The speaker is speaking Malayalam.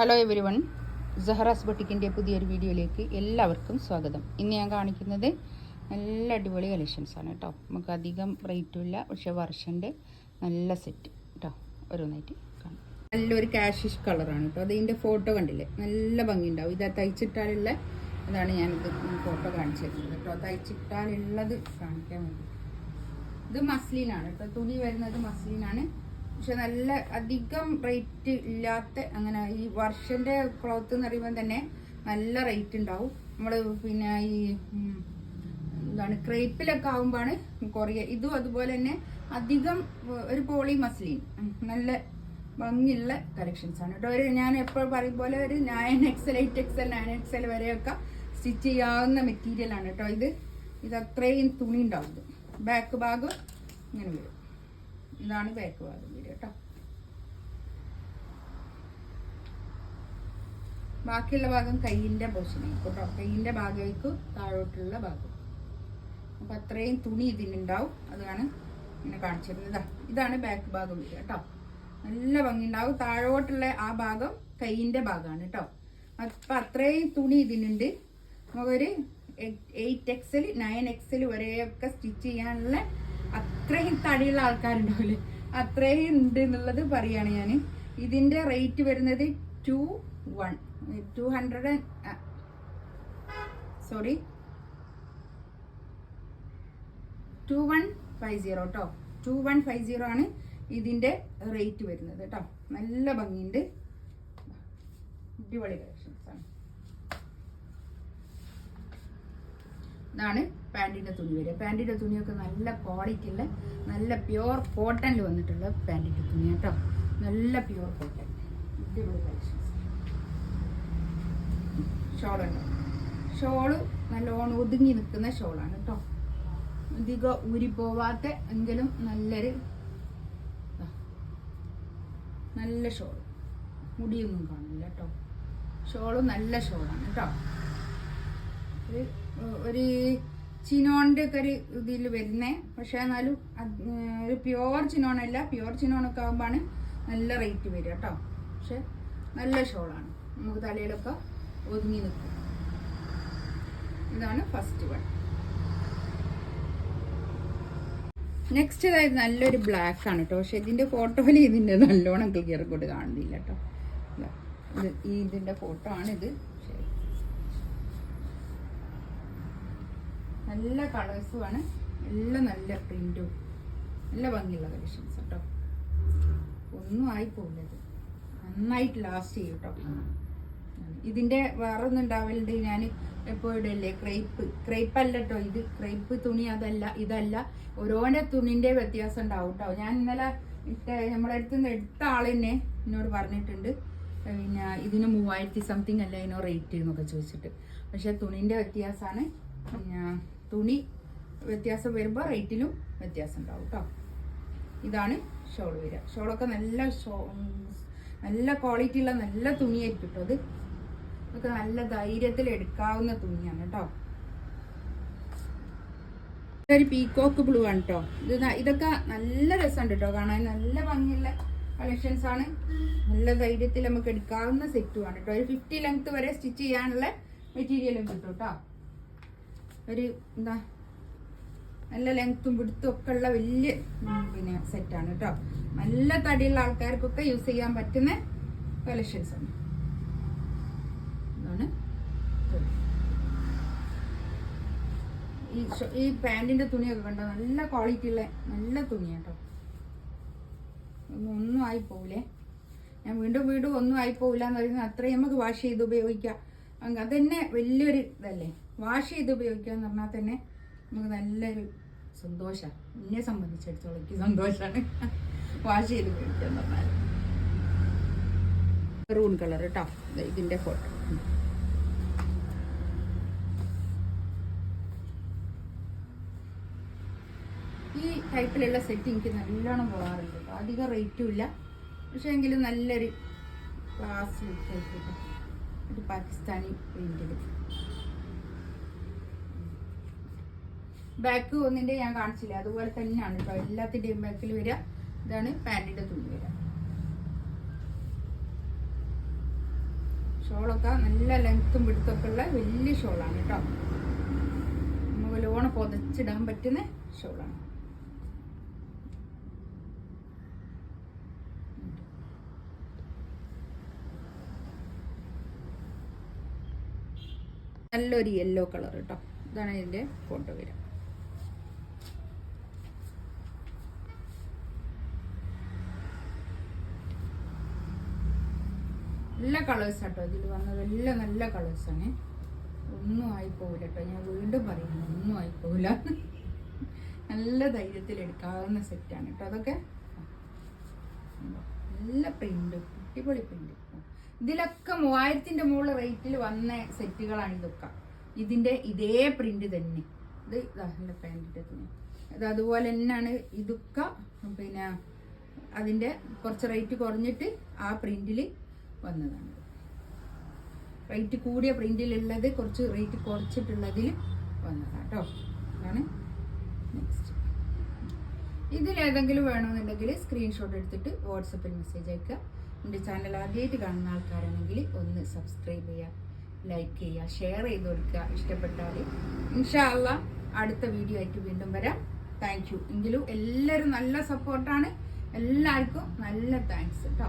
ഹലോ എവരി വൺ ജഹറാസ് ബട്ടിക്കിന്റെ പുതിയൊരു വീഡിയോയിലേക്ക് എല്ലാവർക്കും സ്വാഗതം. ഇന്ന് ഞാൻ കാണിക്കുന്നത് നല്ല അടിപൊളി കളക്ഷൻസ് ആണ് കേട്ടോ നമുക്ക് അധികം റേറ്റും ഇല്ല പക്ഷേ വർഷന്റെ നല്ല സെറ്റ് കേട്ടോ ഓരോന്നായിട്ട് കാണാം. നല്ലൊരു കാഷിഷ് കളറാണ് കേട്ടോ അതിന്റെ ഫോട്ടോ കണ്ടില്ലേ? നല്ല ഭംഗിയുണ്ടാവും. ഇത് തയ്ച്ചിട്ടാലുള്ള അതാണ് ഞാനിത് ഫോട്ടോ കാണിച്ചു തരുന്നത് കേട്ടോ തയ്ച്ചിട്ടാലുള്ളത് കാണിക്കാൻ വേണ്ടി. ഇത് മസ്ലിനാണ് കേട്ടോ തുണി വരുന്നത് മസ്ലിനാണ് പക്ഷെ നല്ല അധികം റേറ്റ് ഇല്ലാത്ത അങ്ങനെ ഈ വർഷന്റെ ക്ലോത്ത് എന്ന് പറയുമ്പോൾ തന്നെ നല്ല റേറ്റ് ഉണ്ടാവും നമ്മൾ പിന്നെ ഈ എന്താണ് ക്രേപ്പിലൊക്കെ ആകുമ്പോഴാണ് കുറയുക ഇതും അതുപോലെ തന്നെ അധികം ഒരു പോളി മസ്ലിൻ നല്ല ഭംഗിയുള്ള കളക്ഷൻസ് ആണ് കേട്ടോ. ഒരു ഞാൻ എപ്പോഴും പറയും പോലെ ഒരു nine XL eight XL nine XL വരെയൊക്കെ സ്റ്റിച്ച് ചെയ്യാവുന്ന മെറ്റീരിയൽ ആണ് കേട്ടോ ഇത്. ഇത് അത്രയും തുണി ഉണ്ടാവും ബാക്ക് ഭാഗം ഇങ്ങനെ വരും. ഇതാണ് ബാക്ക് ഭാഗം വരിക കേട്ടോ ബാക്കിയുള്ള ഭാഗം കയ്യിന്റെ പോർഷനായിരിക്കും കേട്ടോ കയ്യിന്റെ ഭാഗമായിരിക്കും താഴോട്ടുള്ള ഭാഗം. അപ്പം അത്രയും തുണി ഇതിനുണ്ടാവും. അതാണ് ഇങ്ങനെ കാണിച്ചിരുന്നത് ഇതാ ഇതാണ് ബാക്ക് ഭാഗം വരിക കേട്ടോ നല്ല ഭംഗി ഉണ്ടാവും താഴോട്ടുള്ള ആ ഭാഗം കയ്യിന്റെ ഭാഗമാണ് കേട്ടോ അപ്പം അത്രയും തുണി ഇതിനുണ്ട്. നമുക്കൊരു എയ്റ്റ് എക്സൽ നയൻ എക്സൽ വരെയൊക്കെ സ്റ്റിച്ച് ചെയ്യാനുള്ള അത്രയും തടിയുള്ള ആൾക്കാരുണ്ടാവില്ലേ? അത്രയും ഉണ്ട് എന്നുള്ളത് പറയാണ് ഞാൻ ഇതിന്റെ റേറ്റ് വരുന്നത് two one two hundred sorry. Two one five zero കേട്ടോ ടു വൺ ഫൈവ് സീറോ ആണ് ഇതിന്റെ റേറ്റ് വരുന്നത് കേട്ടോ നല്ല ഭംഗിയുണ്ട്. അടിപൊളി കളക്ഷൻസ് ആണ് ഇതാണ് പാന്റിന്റെ തുണി വരിക പാന്റിന്റെ തുണിയൊക്കെ നല്ല ക്വാളിറ്റിയുള്ള നല്ല പ്യുവർ കോട്ടണിൽ വന്നിട്ടുള്ള പാന്റിന്റെ തുണി കേട്ടോ. നല്ല പ്യുവർ കോട്ടൺ അടിപൊളി കളക്ഷൻസ് ഷോളുണ്ട് ഷോൾ നല്ലോണം ഒതുങ്ങി നിൽക്കുന്ന ഷോളാണ് കേട്ടോ. അധികം ഊരിപ്പോവാത്ത എങ്കിലും നല്ലൊരു നല്ല ഷോൾ മുടിയൊന്നും കാണില്ല കേട്ടോ. ഷോൾ നല്ല ഷോളാണ് കേട്ടോ. ഒരു ചിനോണിന്റെ ഒക്കെ ഒരു ഇതിൽ വരുന്നേ. പക്ഷേ എന്നാലും ഒരു പ്യുവർ ചിനോണല്ല പ്യുവർ ചിനോണൊക്കെ ആകുമ്പോഴാണ് നല്ല റേറ്റ് വരിക കേട്ടോ പക്ഷെ നല്ല ഷോളാണ്. നമുക്ക് തലയിലൊക്കെ ഒതുങ്ങി നിൽക്കും. ഇതാണ് ഫസ്റ്റ് വൺ. നെക്സ്റ്റ് അതായത് നല്ലൊരു ബ്ലാക്ക് ആണ് കേട്ടോ പക്ഷെ ഇതിന്റെ ഫോട്ടോയിൽ ഇതിന്റെ നല്ലോണം ക്ലിയർ കൊണ്ട് കാണുന്നില്ല കേട്ടോ ഇതാ, ഇത് ഇതിന്റെ ഫോട്ടോ ആണ് ഇത് നല്ല കളേഴ്സും ആണ്. എല്ലാം നല്ല പ്രിന്റും നല്ല ഭംഗിയുള്ള കളക്ഷൻസ് കേട്ടോ ഒന്നും ആയി ഇത്. നന്നായിട്ട് ലാസ്റ്റ് ചെയ്യും കേട്ടോ ഇതിന്റെ വേറെ ഒന്നും ഉണ്ടാവലുണ്ട്. ഞാൻ എപ്പോ ഇടല്ലേ ക്രൈപ്പ്. ക്രൈപ്പ് അല്ല കേട്ടോ ഇത്. ക്രൈപ്പ് തുണി അതല്ല ഇതല്ല. ഓരോന്റെ തുണിന്റെ വ്യത്യാസം ഉണ്ടാവും കേട്ടോ ഞാൻ ഇന്നലെ ഇട്ട നമ്മളെ അടുത്ത് നിന്ന് എടുത്ത ആൾ തന്നെ എന്നോട് പറഞ്ഞിട്ടുണ്ട്. പിന്നെ ഇതിന് മൂവായിരത്തി സംതിങ് അല്ല ഇതിനോ റേറ്റ് എന്നൊക്കെ ചോദിച്ചിട്ട്. പക്ഷെ തുണിന്റെ വ്യത്യാസമാണ് പിന്നെ തുണി വ്യത്യാസം വരുമ്പോൾ റേറ്റിലും വ്യത്യാസം ഉണ്ടാവും കേട്ടോ ഇതാണ് ഷോൾ വരിക ഷോളൊക്കെ നല്ല ഷോ നല്ല ക്വാളിറ്റി ഉള്ള നല്ല തുണിയായിരിക്കും കേട്ടോ അത്. ഒക്കെ നല്ല ധൈര്യത്തിൽ എടുക്കാവുന്ന തുണിയാണ് കേട്ടോ ഒരു പീക്കോക്ക് ബ്ലൂ ആണ് കേട്ടോ ഇത് ഇതൊക്കെ നല്ല രസമുണ്ട് കേട്ടോ കാണാൻ. നല്ല ഭംഗിയുള്ള കളക്ഷൻസ് ആണ്. നല്ല ധൈര്യത്തിൽ നമുക്ക് എടുക്കാവുന്ന സെറ്റുമാണ് കേട്ടോ ഒരു ഫിഫ്റ്റി ലെങ്ത് വരെ സ്റ്റിച്ച് ചെയ്യാനുള്ള മെറ്റീരിയലും കിട്ടും കേട്ടോ ഒരു എന്താ നല്ല ലെങ്ത്തും പിടുത്തും ഒക്കെ ഉള്ള വലിയ പിന്നെ സെറ്റാണ് കേട്ടോ നല്ല തടിയുള്ള ആൾക്കാർക്കൊക്കെ യൂസ് ചെയ്യാൻ പറ്റുന്ന കളക്ഷൻസ് ആണ്. ഇത്. ഈ ഈ പാന്റിന്റെ തുണിയൊക്കെ കണ്ടോ? നല്ല ക്വാളിറ്റി ഉള്ള നല്ല തുണിയാണ് കേട്ടോ ഒന്നും ആയി പോവില്ലേ ഞാൻ വീണ്ടും വീണ്ടും ഒന്നും ആയി പോവില്ല എന്ന് പറയുന്നത് അത്രയും നമുക്ക് വാഷ് ചെയ്ത് ഉപയോഗിക്കാം. അങ്ങ് തന്നെ വലിയൊരു ഇതല്ലേ? വാഷ് ചെയ്ത് ഉപയോഗിക്കുക എന്ന് പറഞ്ഞാൽ തന്നെ നമുക്ക് നല്ലൊരു സന്തോഷമാണ് എന്നെ സംബന്ധിച്ചിടത്തോളം എനിക്ക് സന്തോഷമാണ് വാഷ് ചെയ്ത് ഉപയോഗിക്കുക എന്ന് പറഞ്ഞാൽ മെറൂൺ കളർ കേട്ടോ ഇതിന്റെ ഫോട്ടോ ഈ ടൈപ്പിലുള്ള സെറ്റ് എനിക്ക് നല്ലോണം പോകാറുണ്ട്. അധികം റേറ്റും ഇല്ല. പക്ഷേ എങ്കിലും നല്ലൊരു ക്ലാസ് ആയിട്ട് ഒരു പാകിസ്ഥാനി പ്രിന്റിൽ ബാക്ക് ഒന്നിന്റെ ഞാൻ കാണിച്ചില്ല. അതുപോലെ തന്നെയാണ് കേട്ടോ എല്ലാത്തിന്റെയും ബാക്കിൽ വരിക. ഇതാണ് പാന്റിന്റെ തുണി വരിക. ഷോളൊക്കെ നല്ല ലെങ്ത്തും പിടുത്തൊക്കെ ഉള്ള വലിയ ഷോളാണ് കേട്ടോ നമുക്ക് ലോണ് പൊതച്ചിടാൻ പറ്റുന്ന ഷോളാണ് നല്ലൊരു യെല്ലോ കളർ കേട്ടോ ഇതാണ് ഇതിന്റെ ഫോട്ടോ വരിക. നല്ല കളേഴ്സ് ആട്ടോ ഇതിൽ വന്നത്. എല്ലാം നല്ല കളേഴ്സാണ് ഒന്നും ആയിപ്പോവില്ല കേട്ടോ ഞാൻ വീണ്ടും പറയുന്നു ഒന്നും ആയിപ്പോവില്ല. നല്ല ധൈര്യത്തിൽ എടുക്കാവുന്ന സെറ്റാണ് കേട്ടോ അതൊക്കെ? നല്ല പ്രിന്റ് അടിപൊളി പ്രിന്റ് ഇതിലൊക്കെ മൂവായിരത്തിന്റെ മുകളിൽ റേറ്റിൽ വന്ന സെറ്റുകളാണ് ഇതൊക്കെ. ഇതിന്റെ ഇതേ പ്രിന്റ് തന്നെ. ഇത് ഇതാ പാന്റിന്റെ തന്നെ ഇത് അതുപോലെ തന്നെയാണ് ഇതൊക്കെ. പിന്നെ അതിന്റെ കുറച്ച് റേറ്റ് കുറഞ്ഞിട്ട് ആ പ്രിന്റിൽ വന്നതാണ്. റേറ്റ് കൂടിയ പ്രിന്റിലുള്ളത് കുറച്ച് റേറ്റ് കുറച്ചിട്ടുള്ളതിൽ വന്നതാണ് കേട്ടോ അതാണ് നെക്സ്റ്റ് ഇതിലേതെങ്കിലും വേണമെന്നുണ്ടെങ്കിൽ സ്ക്രീൻഷോട്ട് എടുത്തിട്ട് വാട്സപ്പിൽ മെസ്സേജ് അയക്കുക. എന്റെ ചാനൽ ആദ്യമായിട്ട് കാണുന്ന ആൾക്കാരാണെങ്കിൽ ഒന്ന് സബ്സ്ക്രൈബ് ചെയ്യുക ലൈക്ക് ചെയ്യുക ഷെയർ ചെയ്ത് കൊടുക്കുക ഇഷ്ടപ്പെട്ടാൽ ഇൻഷാല്ല അടുത്ത വീഡിയോ ആയിട്ട് വീണ്ടും വരാം. താങ്ക് യു എങ്കിലും എല്ലാവരും നല്ല സപ്പോർട്ടാണ് എല്ലാവർക്കും നല്ല താങ്ക്സ് കേട്ടോ